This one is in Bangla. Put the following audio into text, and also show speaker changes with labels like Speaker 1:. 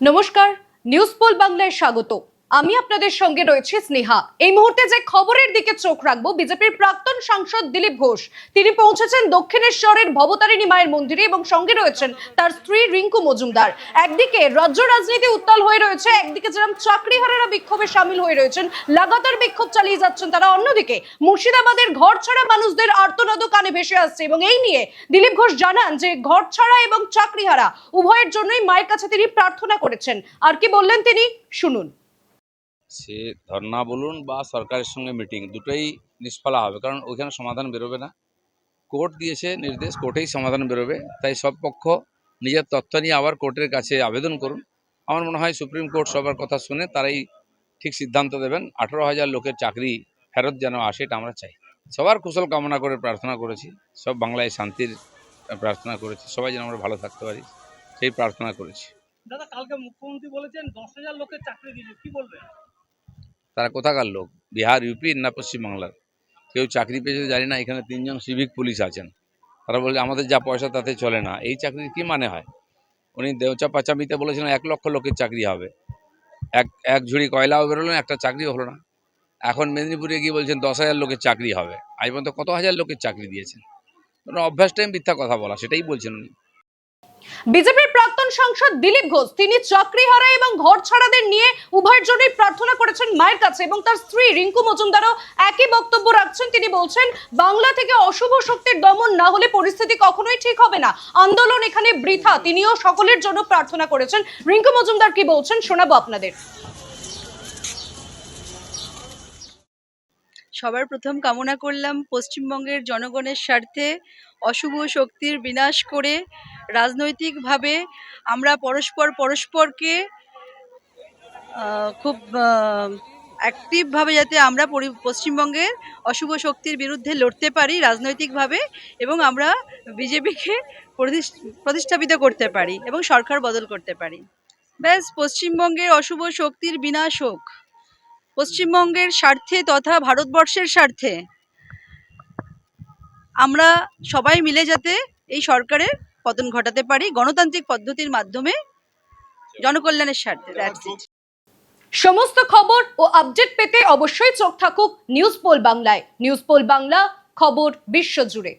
Speaker 1: নমস্কার নিউজ পোল বাংলায় স্বাগত। আমি আপনাদের সঙ্গে রয়েছে স্নেহা। এই মুহূর্তে যে খবরের দিকে চোখ রাখব, বিজেপির প্রাক্তন সাংসদ দিলীপ ঘোষ। তিনি পৌঁছেছেন দক্ষিণেশ্বরের ভবতারিণী মায়ের মন্দিরে এবং সঙ্গে রয়েছেন তার স্ত্রী রিঙ্কু মজুমদার। একদিকে রাজ্য রাজনীতি উত্তাল হয়ে রয়েছে, একদিকে যেরকম চাকরিহারারা বিক্ষোভে সামিল হয়ে রয়েছেন, লাগাতার বিক্ষোভ চালিয়ে যাচ্ছেন তারা। অন্যদিকে মুর্শিদাবাদের ঘর ছাড়া মানুষদের আর্তনাদ কানে ভেসে আসছে এবং এই নিয়ে দিলীপ ঘোষ জানান যে ঘর ছাড়া এবং চাকরিহারা উভয়ের জন্যই মায়ের কাছে তিনি প্রার্থনা করেছেন। আর কি বললেন তিনি? শুনুন।
Speaker 2: সে ধর্না বলুন বা সরকারের সঙ্গে মিটিং, দুটোই নিষ্ফলা হবে। কারণ ওইখানে সমাধান বেরোবে না। কোর্ট দিয়েছে নির্দেশ, কোর্টেই সমাধান বেরোবে। তাই সব পক্ষ নিজের তথ্য নিয়ে আবার কোর্টের কাছে আবেদন করুন। আমার মনে হয় সুপ্রিম কোর্ট সবার কথা শুনে তারাই ঠিক সিদ্ধান্ত দেবেন, আঠেরো হাজার লোকের চাকরি ফেরত যেন আসে এটা আমরা চাই। সবার কুশল কামনা করে প্রার্থনা করেছি। সব বাংলায় শান্তির প্রার্থনা করেছি। সবাই যেন আমরা ভালো থাকতে পারি, সেই প্রার্থনা করেছি।
Speaker 3: দাদা, কালকে মুখ্যমন্ত্রী বলেছেন দশ হাজার লোকের চাকরি দিয়েছে। কি বলবেন?
Speaker 2: তারা কোথাকার লোক? বিহার ইউপি না পশ্চিমবাংলার? কেউ চাকরি পেয়েছে জানি না, এখানে তিনজন সিভিক পুলিশ আছেন। তারা বলে আমাদের যা পয়সা তাতে চলে না। এই চাকরির কি মানে হয়? উনি দেওচা পাচামিতে বলেছিলেন, এক লক্ষ লোকের চাকরি হবে। এক এক ঝুড়ি কয়লাও বেরোলেন একটা চাকরিও হলো না। এখন মেদিনীপুরে গিয়ে বলছেন, দশ হাজার লোকের চাকরি হবে। আজ পর্যন্ত কত হাজার লোকের চাকরি দিয়েছেন? ওনার অভ্যাস টাইম মিথ্যা কথা বলা, সেটাই বলছেন উনি।
Speaker 1: বিজেপির প্রাক্তন সাংসদ দিলীপ ঘোষ, তিনি চাকরি চাকরিহারা এবং ঘর ছাড়াদের নিয়ে উভয়ের জন্যই প্রার্থনা করেছেন মায়ের কাছে এবং তার স্ত্রী রিঙ্কু মজুমদারও একই বক্তব্য রাখছেন। তিনি বলছেন, বাংলা থেকে অশুভ শক্তির দমন না হলে পরিস্থিতি কখনোই ঠিক হবে না। আন্দোলন এখানে বৃথা, তিনিও সকলের জন্য প্রার্থনা করেছেন। রিঙ্কু মজুমদার কি বলছেন শোনাবো আপনাদের।
Speaker 4: সবার প্রথম কামনা করলাম পশ্চিমবঙ্গের জনগণের স্বার্থে অশুভ শক্তির বিনাশ করে রাজনৈতিকভাবে আমরা পরস্পর পরস্পরকে খুব অ্যাক্টিভভাবে যাতে আমরা পশ্চিমবঙ্গের অশুভ শক্তির বিরুদ্ধে লড়তে পারি রাজনৈতিকভাবে এবং আমরা বিজেপিকে প্রতিষ্ঠাপিত করতে পারি এবং সরকার বদল করতে পারি। ব্যাস, পশ্চিমবঙ্গের অশুভ শক্তির বিনাশ হোক। পশ্চিমবঙ্গের স্বার্থে তথা ভারতবর্ষের স্বার্থে আমরা সবাই মিলে যাতে এই সরকারের পতন ঘটাতে পারি, গণতান্ত্রিক পদ্ধতির মাধ্যমে জনকল্যাণের স্বার্থে।
Speaker 1: সমস্ত খবর ও আপডেট পেতে অবশ্যই চোখ থাকুক নিউজ পোল বাংলায় নিউজ পোল বাংলা খবর বিশ্বজুড়ে